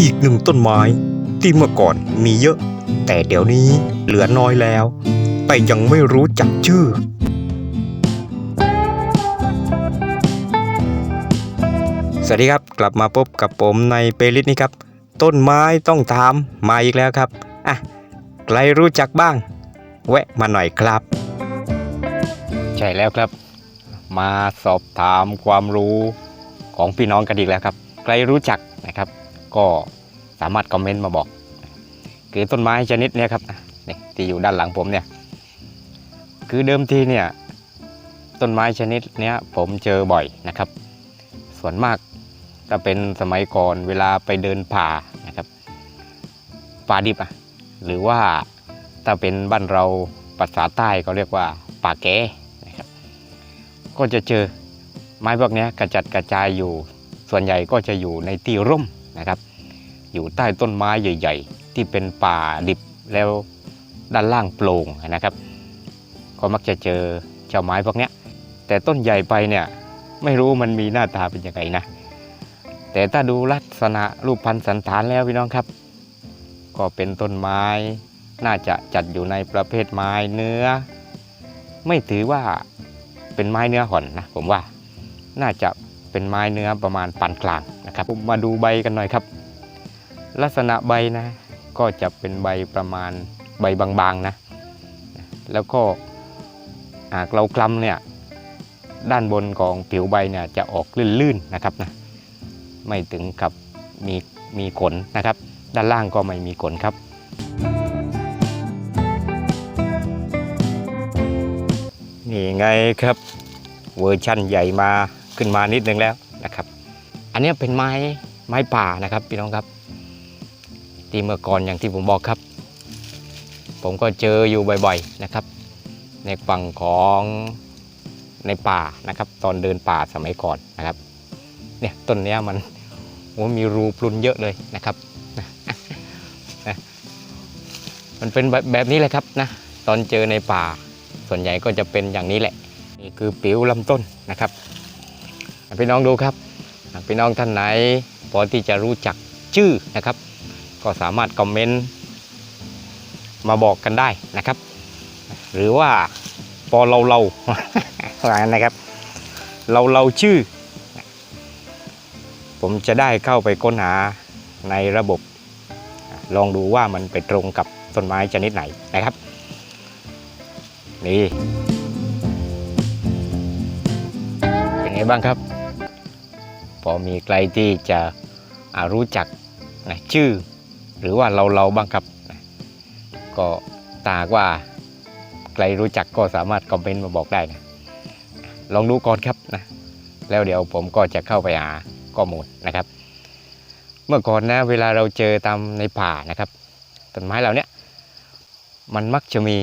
อีกหนึ่งต้นไม้ที่เมื่อก่อนมีเยอะ แต่เดี๋ยวนี้เหลือน้อยแล้ว แต่ยังไม่รู้จักชื่อ สวัสดีครับกลับมาพบกับผมในเปลิสนี้ครับ ต้นไม้ต้องถามมาอีกแล้วครับอะใครรู้จักบ้าง แวะมาหน่อยครับ ใช่แล้วครับ มาสอบถามความรู้ของพี่น้องกันอีกแล้วครับ ใครรู้จักนะครับ ก็สามารถคอมเมนต์มาบอกคือต้นไม้ชนิดนี้ครับนี่ที่อยู่ด้านหลังผมเนี่ยคือเดิมทีเนี่ยต้นไม้ชนิดนี้ผมเจอบ่อยนะครับ ส่วนมากถ้าเป็นสมัยก่อนเวลาไปเดินป่านะครับป่าดิบอะหรือว่าถ้าเป็นบ้านเราภาษาใต้ก็เรียกว่าป่าแก่นะครับก็จะเจอไม้พวกนี้กระจัดกระจายอยู่ ส่วนใหญ่ก็จะอยู่ในที่ร่ม นะครับ อยู่ใต้ต้นไม้ใหญ่ ๆ ที่เป็นป่าดิบแล้วด้านล่างโปร่งนะครับ ก็มักจะเจอเจ้าไม้พวกนี้แต่ต้นใหญ่ไปเนี่ยไม่รู้มันมีหน้าตาเป็นยังไงนะ แต่ถ้าดูลักษณะรูปพันธุ์สันฐานแล้วพี่น้องครับ ก็เป็นต้นไม้น่าจะจัดอยู่ในประเภทไม้เนื้อ ไม่ถือว่าเป็นไม้เนื้อห่อนนะผมว่าน่าจะ เป็นไม้เนื้อประมาณปานกลางนะครับผมมาดูใบกันหน่อยครับ ลักษณะใบนะก็จะเป็นใบประมาณใบบางๆนะ แล้วก็หากเราคลำเนี่ยด้านบนของผิวใบเนี่ยจะออกลื่นๆนะครับนะไม่ถึงกับมีมีขนนะครับ ด้านล่างก็ไม่มีขนครับ นี่ไงครับ เวอร์ชั่นใหญ่มา ขึ้นมานิดนึงแล้วนะครับ อันนี้เป็นไม้ไม้ป่านะครับพี่น้องครับที่เมื่อก่อนอย่างที่ผมบอกครับ ผมก็เจออยู่บ่อยๆนะครับ ในฝั่งของในป่านะครับ ตอนเดินป่าสมัยก่อนนะครับเนี่ยต้นเนี้ยมันโอ้มีรูปรุนเยอะเลยนะครับนะมันเป็นแบบแบบนี้เลยครับนะตอนเจอในป่าส่วนใหญ่ก็จะเป็นอย่างนี้แหละนี่คือผิวลำต้นนะครับ พี่น้องดูครับพี่น้องท่านไหนพอที่จะรู้จักชื่อนะครับ ก็สามารถคอมเมนต์มาบอกกันได้นะครับ หรือว่าพอเราเราว่างั้นนะครับ เราเราชื่อ ผมจะได้เข้าไปค้นหาในระบบ ลองดูว่ามันไปตรงกับต้นไม้ชนิดไหนนะครับ นี่ บ้างครับ พอมีใครที่จะรู้จักนะชื่อ หรือว่าเราเราบ้างครับนะก็ตากว่าใครรู้จักก็สามารถคอมเมนต์มาบอกได้นะลองดูก่อนครับนะแล้วเดี๋ยวผมก็จะเข้าไปหาข้อมูลนะครับ เมื่อก่อนนะเวลาเราเจอตามในป่านะครับต้นไม้เหล่านี้มันมักจะมี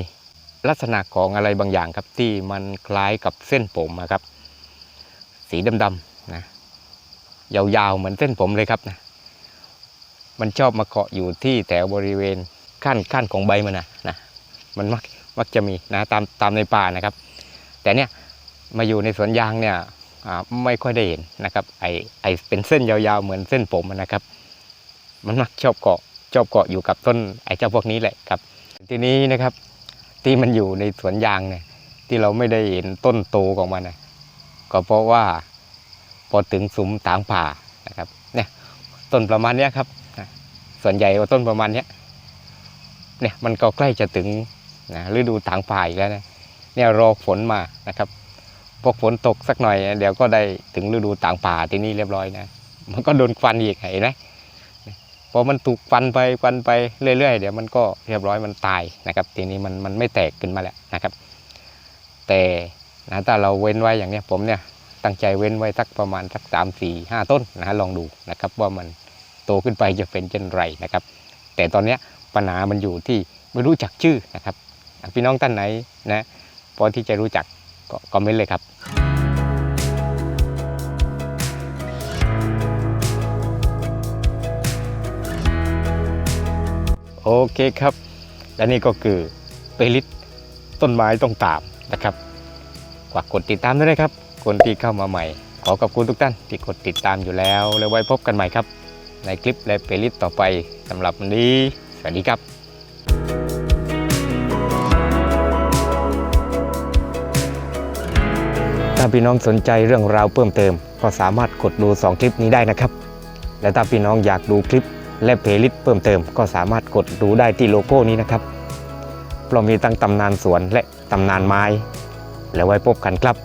ลักษณะของอะไรบางอย่างครับที่มันคล้ายกับเส้นผมอะครับ สีดำๆนะยาวๆเหมือนเส้นผมเลยครับนะมันชอบมาเกาะอยู่ที่แถวบริเวณขั้นขั้นของใบมันนะนะมันมักมักจะมีนะตามตามในป่านะครับ แต่เนี่ยมาอยู่ในสวนยางเนี่ยไม่ค่อยได้เห็นนะครับไอไอเป็นเส้นยาวๆเหมือนเส้นผมนะครับ มันมักชอบเกาะชอบเกาะอยู่กับต้นไอเจ้าพวกนี้แหละครับ ทีนี้นะครับที่มันอยู่ในสวนยางเนี่ยที่เราไม่ได้เห็นต้นโตของมันนะ ก็เพราะว่าพอถึงสุมถางป่านะครับเนี่ยต้นประมาณเนี้ยครับ ส่วนใหญ่ต้นประมาณเนี้ยเนี่ยมันก็ใกล้จะถึงนะฤดูถางป่าอีกแล้วนะเนี่ยรอฝนมานะครับพอฝนตกสักหน่อย เดี๋ยวก็ได้ถึงฤดูถางป่าที่นี่เรียบร้อยนะมันก็โดนควันอีกเห็นไหมพอมันถูกควันไปควันไปเรื่อย ๆ เดี๋ยวมันก็เรียบร้อยมันตายนะครับ ทีนี้มันมันไม่แตกขึ้นมาแล้วนะครับ แต่ นะถ้าเราเว้นไว้อย่างเนี้ยผมเนี่ยตั้งใจเว้นไว้สักประมาณสักสามสี่ห้าต้นนะฮะลองดูนะครับว่ามันโตขึ้นไปจะเป็นเช่นไรนะครับ แต่ตอนเนี้ยปัญหามันอยู่ที่ไม่รู้จักชื่อนะครับ พี่น้องท่านไหนนะพอที่จะรู้จักก็คอมเมนต์เลยครับโอเคครับ และนี่ก็คือเปลิสต้นไม้ต้องตามนะครับ ฝากกดติดตามด้วยนะครับ คนที่เข้ามาใหม่ ขอขอบคุณทุกท่านที่กดติดตามอยู่แล้ว แล้วไว้พบกันใหม่ครับ ในคลิปและเพลย์ลิสต์ต่อไปสำหรับวันนี้ สวัสดีครับถ้าพี่น้องสนใจเรื่องราวเพิ่มเติม ก็สามารถกดดู 2 คลิปนี้ได้นะครับ และถ้าพี่น้องอยากดูคลิปและเพลย์ลิสต์เพิ่มเติม ก็สามารถกดดูได้ที่โลโก้นี้นะครับเพราะมีตั้งตำนานสวนและตำนานไม้ แล้วไว้พบกันครับ